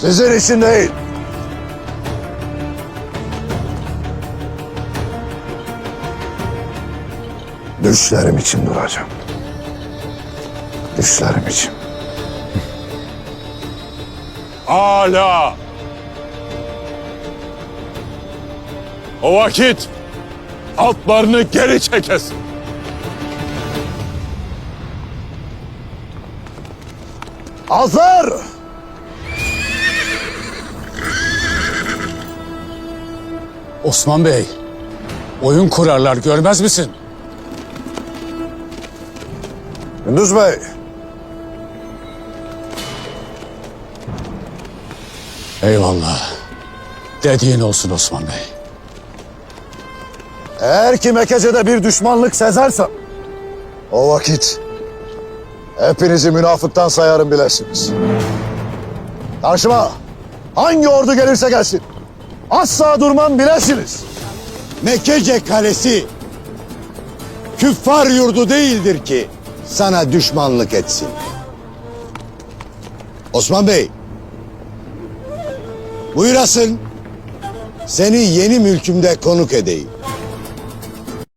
Sizin için değil. Düşlerim için duracağım. Düşlerim için. Hala. O vakit atlarını geri çekesin. Hazır! Osman Bey, oyun kurarlar görmez misin? Gündüz Bey. Eyvallah. Dediğin olsun Osman Bey. Eğer ki Mekece'de bir düşmanlık sezersem... ...o vakit... ...hepinizi münafıktan sayarım bilesiniz. Karşıma hangi ordu gelirse gelsin... ...asla durmam bilesiniz. Mekkece kalesi küffar yurdu değildir ki sana düşmanlık etsin. Osman Bey, buyurasın seni yeni mülkümde konuk edeyim.